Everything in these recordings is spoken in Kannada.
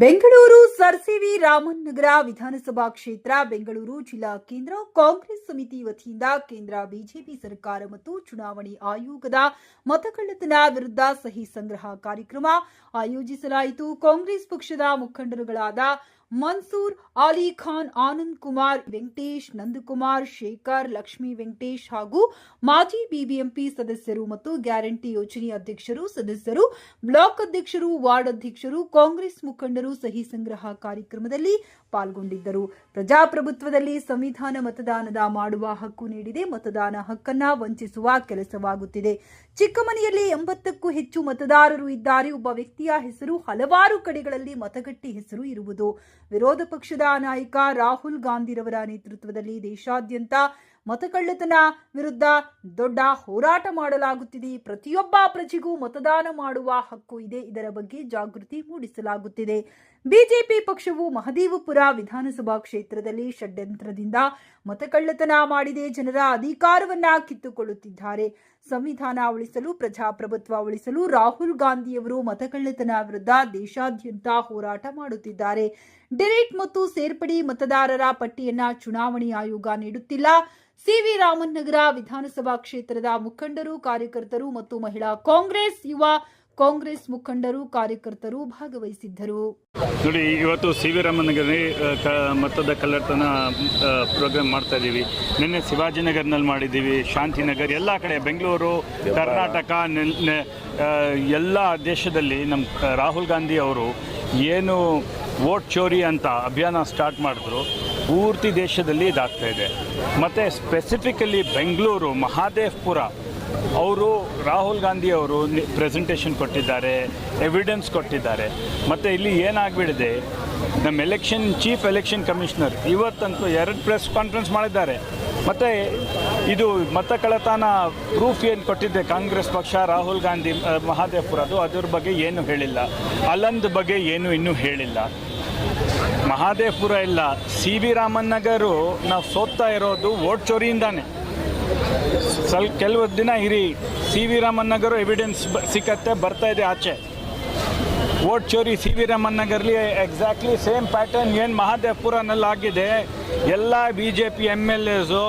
ಬೆಂಗಳೂರು ಸರ್ಸಿವಿ ರಾಮನ್ ನಗರ ವಿಧಾನಸಭಾ ಕ್ಷೇತ್ರ, ಬೆಂಗಳೂರು ಜಿಲ್ಲಾ ಕೇಂದ್ರ, ಕಾಂಗ್ರೆಸ್ ಸಮಿತಿ ವತಿಯಿಂದ ಕೇಂದ್ರ ಬಿಜೆಪಿ ಸರ್ಕಾರ ಮತ್ತು ಚುನಾವಣೆ ಆಯೋಗದ ಮತಕಳ್ಳತನ ವಿರುದ್ಧ ಸಹಿ ಸಂಗ್ರಹ ಕಾರ್ಯಕ್ರಮ ಆಯೋಜಿಸಲಾಯಿತು. ಕಾಂಗ್ರೆಸ್ ಪಕ್ಷದ ಮುಖಂಡರುಗಳಾದ ಮನ್ಸೂರ್ ಆಲಿ ಖಾನ್, ಆನಂದ್ ಕುಮಾರ್, ವೆಂಕಟೇಶ್ ನಂದಕುಮಾರ್, ಶೇಖರ್, ಲಕ್ಷ್ಮೀ ವೆಂಕಟೇಶ್ ಹಾಗೂ ಮಾಜಿ ಬಿಬಿಎಂಪಿ ಸದಸ್ಯರು ಮತ್ತು ಗ್ಯಾರಂಟಿ ಯೋಜನೆ ಅಧ್ಯಕ್ಷರು ಸದಸ್ಯರು, ಬ್ಲಾಕ್ ಅಧ್ಯಕ್ಷರು, ವಾರ್ಡ್ ಅಧ್ಯಕ್ಷರು, ಕಾಂಗ್ರೆಸ್ ಮುಖಂಡರು ಸಹಿ ಸಂಗ್ರಹ ಕಾರ್ಯಕ್ರಮದಲ್ಲಿ ಪಾಲ್ಗೊಂಡಿದ್ದರು. ಪ್ರಜಾಪ್ರಭುತ್ವದಲ್ಲಿ ಸಂವಿಧಾನ ಮತದಾನದ ಮಾಡುವ ಹಕ್ಕು ನೀಡಿದೆ. ಮತದಾನ ಹಕ್ಕನ್ನ ವಂಚಿಸುವ ಕೆಲಸವಾಗುತ್ತಿದೆ. ಚಿಕ್ಕಮನೆಯಲ್ಲಿ ಎಂಬತ್ತಕ್ಕೂ ಹೆಚ್ಚು ಮತದಾರರು ಇದ್ದಾರೆ. ಒಬ್ಬ ವ್ಯಕ್ತಿಯ ಹೆಸರು ಹಲವಾರು ಕಡೆಗಳಲ್ಲಿ ಮತಗಟ್ಟೆ ಹೆಸರು ಇರುವುದು ವಿರೋಧ ಪಕ್ಷದ ನಾಯಕ ರಾಹುಲ್ ಗಾಂಧಿರವರ ನೇತೃತ್ವದಲ್ಲಿ ದೇಶಾದ್ಯಂತ ಮತಕಳ್ಳತನ ವಿರುದ್ಧ ದೊಡ್ಡ ಹೋರಾಟ ಮಾಡಲಾಗುತ್ತಿದೆ. ಪ್ರತಿಯೊಬ್ಬ ಪ್ರಜೆಗೂ ಮತದಾನ ಮಾಡುವ ಹಕ್ಕು ಇದೆ. ಇದರ ಬಗ್ಗೆ ಜಾಗೃತಿ ಮೂಡಿಸಲಾಗುತ್ತಿದೆ. ಬಿಜೆಪಿ ಪಕ್ಷವು ಮಹದೇವಪುರ ವಿಧಾನಸಭಾ ಕ್ಷೇತ್ರದಲ್ಲಿ ಷಡ್ಯಂತ್ರದಿಂದ ಮತಕಳ್ಳತನ ಮಾಡಿದೆ. ಜನರ ಅಧಿಕಾರವನ್ನ ಕಿತ್ತುಕೊಳ್ಳುತ್ತಿದ್ದಾರೆ. ಸಂವಿಧಾನ ಉಳಿಸಲು, ಪ್ರಜಾಪ್ರಭುತ್ವ ಉಳಿಸಲು ರಾಹುಲ್ ಗಾಂಧಿಯವರು ಮತಕಳ್ಳತನ ವಿರುದ್ಧ ದೇಶಾದ್ಯಂತ ಹೋರಾಟ ಮಾಡುತ್ತಿದ್ದಾರೆ. ಡಿಲೀಟ್ ಮತ್ತು ಸೇರ್ಪಡೆ ಮತದಾರರ ಪಟ್ಟಿಯನ್ನ ಚುನಾವಣೆ ಆಯೋಗ ನೀಡುತ್ತಿಲ್ಲ. ಸಿವಿ ರಾಮನ್ ನಗರ ವಿಧಾನಸಭಾ ಕ್ಷೇತ್ರದ ಮುಖಂಡರು, ಕಾರ್ಯಕರ್ತರು ಮತ್ತು ಮಹಿಳಾ ಕಾಂಗ್ರೆಸ್ ಯುವ ಕಾಂಗ್ರೆಸ್ ಮುಖಂಡರು ಕಾರ್ಯಕರ್ತರು ಭಾಗವಹಿಸಿದ್ದರು. ನೋಡಿ ಇವತ್ತು ಸಿ ವಿ ರಾಮನಗರಿ ಆ, ಕ ಮತದ ಕಲ್ಲರ್ತನ ಪ್ರೋಗ್ರಾಮ್ ಮಾಡ್ತಾ ಇದ್ದೀವಿ ನಿನ್ನೆ ಶಿವಾಜಿನಗರ್ನಲ್ಲಿ ಮಾಡಿದ್ದೀವಿ ಶಾಂತಿನಗರ್ ಎಲ್ಲ ಕಡೆ ಬೆಂಗಳೂರು ಕರ್ನಾಟಕ ಎಲ್ಲ ದೇಶದಲ್ಲಿ ನಮ್ಮ ರಾಹುಲ್ ಗಾಂಧಿ ಅವರು ಏನು ವೋಟ್ ಚೋರಿ ಅಂತ ಅಭಿಯಾನ ಸ್ಟಾರ್ಟ್ ಮಾಡಿದ್ರು ಪೂರ್ತಿ ದೇಶದಲ್ಲಿ ಇದಾಗ್ತಾ ಇದೆ. ಮತ್ತು ಸ್ಪೆಸಿಫಿಕಲಿ ಬೆಂಗಳೂರು ಮಹಾದೇವ್ಪುರ ಅವರು ರಾಹುಲ್ ಗಾಂಧಿ ಅವರು ಪ್ರೆಸೆಂಟೇಷನ್ ಕೊಟ್ಟಿದ್ದಾರೆ ಎವಿಡೆನ್ಸ್ ಕೊಟ್ಟಿದ್ದಾರೆ. ಮತ್ತು ಇಲ್ಲಿ ಏನಾಗ್ಬಿಡಿದೆ, ನಮ್ಮ ಎಲೆಕ್ಷನ್ ಚೀಫ್ ಎಲೆಕ್ಷನ್ ಕಮಿಷನರ್ ಇವತ್ತಂತೂ ಎರಡು ಪ್ರೆಸ್ ಕಾನ್ಫರೆನ್ಸ್ ಮಾಡಿದ್ದಾರೆ. ಮತ್ತು ಇದು ಮತ ಕಳತನ ಪ್ರೂಫ್ ಏನು ಕೊಟ್ಟಿದ್ದೆ ಕಾಂಗ್ರೆಸ್ ಪಕ್ಷ, ರಾಹುಲ್ ಗಾಂಧಿ ಮಹಾದೇವ್ಪುರ, ಅದು ಅದ್ರ ಬಗ್ಗೆ ಏನು ಹೇಳಿಲ್ಲ. ಅಲಂದ್ ಬಗ್ಗೆ ಏನು ಇನ್ನೂ ಹೇಳಿಲ್ಲ. ಮಹಾದೇವ್ಪುರ ಇಲ್ಲ. ಸಿ ವಿ ರಾಮನ್ ನಗರು ನಾವು ಸೋತ್ತಾ ಇರೋದು ವೋಟ್ ಚೋರಿಯಿಂದಾನೆ. ಸ್ವಲ್ಪ ಕೆಲವು ದಿನ ಇರಿ. C V Raman Nagar evidence ಸಿಕ್ಕತ್ತೆ, ಬರ್ತಾ ಇದೆ ಆಚೆ. ವೋಟ್ ಚೋರಿ ಸಿ ವಿ ರಾಮನ್ ನಗರ್ಲಿ ಎಕ್ಸಾಕ್ಟ್ಲಿ ಸೇಮ್ ಪ್ಯಾಟರ್ನ್ ಏನು ಮಹಾದೇವ್ಪುರನಲ್ಲಿ ಆಗಿದೆ. ಎಲ್ಲ B J P M L As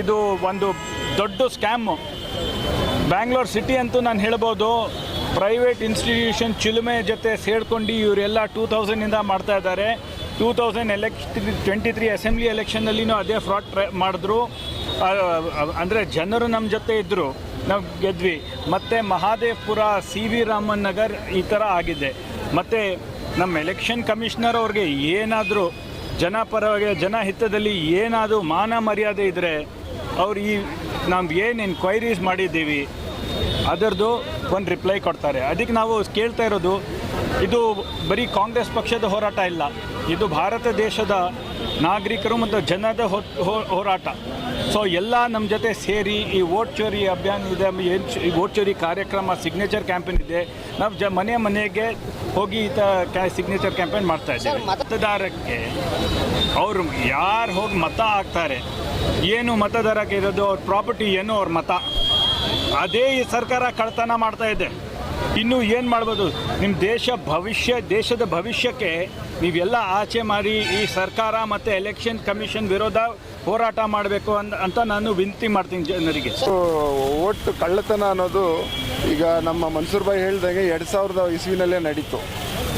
ಇದು ಒಂದು ದೊಡ್ಡ ಸ್ಕ್ಯಾಮು ಬ್ಯಾಂಗ್ಳೂರ್ ಸಿಟಿ ಅಂತೂ ನಾನು ಹೇಳ್ಬೋದು. ಪ್ರೈವೇಟ್ ಇನ್ಸ್ಟಿಟ್ಯೂಷನ್ ಚಿಲುಮೆ ಜೊತೆ ಸೇರ್ಕೊಂಡು ಇವರೆಲ್ಲ ಟೂ ತೌಸಂಡಿಂದ ಮಾಡ್ತಾ ಇದ್ದಾರೆ. Two thousand election twenty three assembly ಎಲೆಕ್ಷನ್ನಲ್ಲಿನೂ ಅದೇ ಫ್ರಾಡ್ ಟ್ರೈ ಮಾಡಿದ್ರು. ಅಂದರೆ ಜನರು ನಮ್ಮ ಜೊತೆ ಇದ್ದರು ನಾವು ಗೆದ್ವಿ. ಮತ್ತು ಮಹಾದೇವ್ಪುರ ಸಿ ವಿ ರಾಮನ್ ನಗರ್ ಈ ಥರ ಆಗಿದೆ. ಮತ್ತು ನಮ್ಮ ಎಲೆಕ್ಷನ್ ಕಮಿಷನರ್ ಅವ್ರಿಗೆ ಏನಾದರೂ ಜನಪರವಾಗಿ ಜನಹಿತದಲ್ಲಿ ಏನಾದರೂ ಮಾನ ಮರ್ಯಾದೆ ಇದ್ದರೆ ಅವ್ರು ಈ ನಾವು ಏನು ಎನ್ಕ್ವೈರೀಸ್ ಮಾಡಿದ್ದೀವಿ ಅದರದ್ದು ಒಂದು ರಿಪ್ಲೈ ಕೊಡ್ತಾರೆ. ಅದಕ್ಕೆ ನಾವು ಕೇಳ್ತಾ ಇರೋದು, ಇದು ಬರೀ ಕಾಂಗ್ರೆಸ್ ಪಕ್ಷದ ಹೋರಾಟ ಇಲ್ಲ. ಇದು ಭಾರತ ದೇಶದ ನಾಗರಿಕರು ಮತ್ತು ಜನದ ಹೋರಾಟ. ಸೊ ಎಲ್ಲ ನಮ್ಮ ಜೊತೆ ಸೇರಿ ಈ ವೋಟ್ ಚೋರಿ ಅಭಿಯಾನ ಇದೆ ಏನು ಈ ವೋಟ್ ಚೋರಿ ಕಾರ್ಯಕ್ರಮ ಸಿಗ್ನೇಚರ್ ಕ್ಯಾಂಪೇನ್ ಇದೆ. ನಾವು ಜ ಮನೆ ಮನೆಗೆ ಹೋಗಿ ಈ ಕ್ಯಾ ಸಿಗ್ನೇಚರ್ ಕ್ಯಾಂಪೇನ್ ಮಾಡ್ತಾ ಇದ್ದೀವಿ. ಮತದಾರಕ್ಕೆ ಅವರು ಯಾರು ಹೋಗಿ ಮತ ಹಾಕ್ತಾರೆ ಏನು ಮತದಾರಕ್ಕೆ ಇರೋದು ಅವ್ರ ಪ್ರಾಪರ್ಟಿ ಏನು ಅವ್ರ ಮತ. ಅದೇ ಈ ಸರ್ಕಾರ ಕಳ್ತನ ಮಾಡ್ತಾ ಇದೆ. ಇನ್ನು ಏನು ಮಾಡ್ಬೋದು? ನಿಮ್ಮ ದೇಶ ಭವಿಷ್ಯ, ದೇಶದ ಭವಿಷ್ಯಕ್ಕೆ ನೀವೆಲ್ಲ ಆಚೆ ಮಾಡಿ ಈ ಸರ್ಕಾರ ಮತ್ತು ಎಲೆಕ್ಷನ್ ಕಮಿಷನ್ ವಿರೋಧ ಹೋರಾಟ ಮಾಡಬೇಕು ಅಂತ ನಾನು ವಿನಂತಿ ಮಾಡ್ತೀನಿ ಜನರಿಗೆ. ಒಟ್ಟು ಕಳ್ಳತನ ಅನ್ನೋದು ಈಗ ನಮ್ಮ ಮನ್ಸೂರ್ ಬಾಯಿ ಹೇಳಿದಂಗೆ ಎರಡು ಸಾವಿರದ ಇಸ್ವಿನಲ್ಲೇ ನಡೀತು.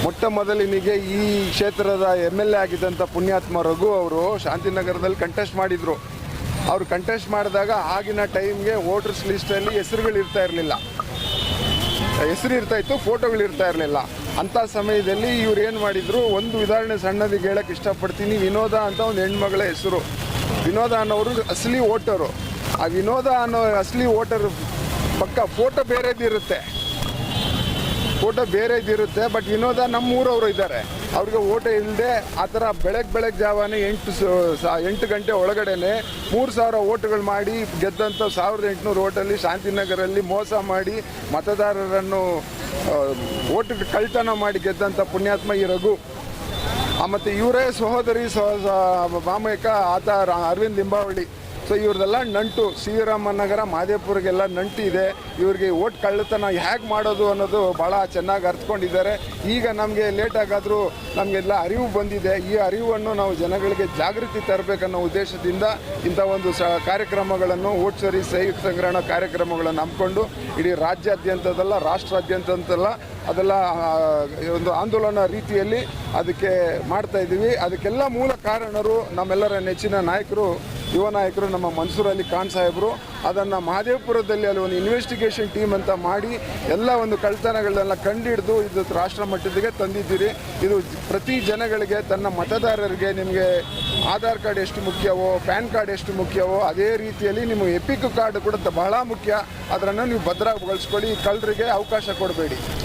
ಮೊಟ್ಟ ಮೊದಲಿನಿಗೆ ಈ ಕ್ಷೇತ್ರದ ಎಂ ಎಲ್ ಎ ಆಗಿದ್ದಂಥ ಪುಣ್ಯಾತ್ಮ ರಘು ಅವರು ಶಾಂತಿನಗರದಲ್ಲಿ ಕಂಟೆಸ್ಟ್ ಮಾಡಿದರು. ಅವರು ಕಂಟೆಸ್ಟ್ ಮಾಡಿದಾಗ ಆಗಿನ ಟೈಮ್ಗೆ ವೋಟರ್ಸ್ ಲಿಸ್ಟಲ್ಲಿ ಹೆಸರುಗಳು ಇರ್ತಾ ಇರಲಿಲ್ಲ. ಹೆಸರು ಇರ್ತಾ ಇತ್ತು ಫೋಟೋಗಳು ಇರ್ತಾ ಇರಲಿಲ್ಲ. ಅಂಥ ಸಮಯದಲ್ಲಿ ಇವ್ರು ಏನು ಮಾಡಿದ್ರು, ಒಂದು ಉದಾಹರಣೆ ಸಣ್ಣದಿಗೆ ಹೇಳಕ್ಕೆ ಇಷ್ಟಪಡ್ತೀನಿ, ವಿನೋದ ಅಂತ ಒಂದು ಹೆಣ್ಮಗಳ ಹೆಸರು. ವಿನೋದ ಅನ್ನೋರು ಅಸಲಿ ವೋಟರು. ಆ ವಿನೋದ ಅನ್ನೋ ಅಸಲಿ ವೋಟರ್ ಪಕ್ಕ ಫೋಟೋ ಬೇರೆದಿರುತ್ತೆ. ಫೋಟೋ ಬೇರೆದಿರುತ್ತೆ ಬಟ್ ವಿನೋದ ನಮ್ಮ ಊರವರು ಇದ್ದಾರೆ. ಅವ್ರಿಗೆ ಓಟ ಇಲ್ಲದೆ ಆ ಥರ ಬೆಳಗ್ಗೆ ಬೆಳಗ್ಗೆ ಜಾವನೇ ಎಂಟು ಎಂಟು ಗಂಟೆ ಒಳಗಡೆನೆ ಮೂರು ಸಾವಿರ ಓಟುಗಳು ಮಾಡಿ ಗೆದ್ದಂಥ ಸಾವಿರದ ಎಂಟುನೂರು ಓಟಲ್ಲಿ ಶಾಂತಿನಗರಲ್ಲಿ ಮೋಸ ಮಾಡಿ ಮತದಾರರನ್ನು ಓಟ್ ಕಳ್ತನ ಮಾಡಿ ಗೆದ್ದಂಥ ಪುಣ್ಯಾತ್ಮ ಈ ರಘು. ಮತ್ತು ಇವರೇ ಸಹೋದರಿ ಸಹ ಮಾಮಯ್ಕ ಆತ ಅರವಿಂದ್ ಲಿಂಬಾವಳಿ. ಸೊ ಇವ್ರದೆಲ್ಲ ನಂಟು. ಸಿ ವಿ ರಾಮನ್ ನಗರ, ಮಾದೇಪುರಿಗೆಲ್ಲ ನಂಟು ಇದೆ. ಇವ್ರಿಗೆ ಓಟ್ ಕಳ್ಳತನ ಹೇಗೆ ಮಾಡೋದು ಅನ್ನೋದು ಭಾಳ ಚೆನ್ನಾಗಿ ಅರ್ಥಕೊಂಡಿದ್ದಾರೆ ಈಗ ನಮಗೆ ಲೇಟ್ ಆಗಾದರೂ ನಮಗೆಲ್ಲ ಅರಿವು ಬಂದಿದೆ. ಈ ಅರಿವನ್ನು ನಾವು ಜನಗಳಿಗೆ ಜಾಗೃತಿ ತರಬೇಕನ್ನೋ ಉದ್ದೇಶದಿಂದ ಇಂಥ ಒಂದು ಸ ಕಾರ್ಯಕ್ರಮಗಳನ್ನು, ಓಟ್ ಸರಿ ಸಹಿ ಸಂಗ್ರಹಣ ಕಾರ್ಯಕ್ರಮಗಳನ್ನು ಹಮ್ಮಿಕೊಂಡು ಇಡೀ ರಾಜ್ಯಾದ್ಯಂತದಲ್ಲ, ರಾಷ್ಟ್ರಾದ್ಯಂತದಲ್ಲ ಅದೆಲ್ಲ ಒಂದು ಆಂದೋಲನ ರೀತಿಯಲ್ಲಿ ಅದಕ್ಕೆ ಮಾಡ್ತಾ ಇದ್ದೀವಿ. ಅದಕ್ಕೆಲ್ಲ ಮೂಲ ಕಾರಣರು ನಮ್ಮೆಲ್ಲರ ನೆಚ್ಚಿನ ನಾಯಕರು ಯುವ ನಾಯಕರು ನಮ್ಮ ಮನ್ಸೂರ್ ಅಲಿ ಖಾನ್ ಸಾಹೇಬರು, ಅದನ್ನು ಮಹದೇವಪುರದಲ್ಲಿ ಅಲ್ಲಿ ಒಂದು ಇನ್ವೆಸ್ಟಿಗೇಷನ್ ಟೀಮ್ ಅಂತ ಮಾಡಿ ಎಲ್ಲ ಒಂದು ಕಳ್ತನಗಳನ್ನೆಲ್ಲ ಕಂಡಿಡಿದು ಇದು ರಾಷ್ಟ್ರ ಮಟ್ಟದಿಗೆ ತಂದಿದ್ದೀರಿ. ಇದು ಪ್ರತಿ ಜನಗಳಿಗೆ, ತನ್ನ ಮತದಾರರಿಗೆ ನಿಮಗೆ ಆಧಾರ್ ಕಾರ್ಡ್ ಎಷ್ಟು ಮುಖ್ಯವೋ, ಪ್ಯಾನ್ ಕಾರ್ಡ್ ಎಷ್ಟು ಮುಖ್ಯವೋ, ಅದೇ ರೀತಿಯಲ್ಲಿ ನಿಮ್ಮ ಎಪಿಕ್ ಕಾರ್ಡ್ ಕೂಡ ಬಹಳ ಮುಖ್ಯ. ಅದರನ್ನು ನೀವು ಭದ್ರಗೊಳಿಸ್ಕೊಳ್ಳಿ ಕಳ್ಳರಿಗೆ ಅವಕಾಶ ಕೊಡಬೇಡಿ.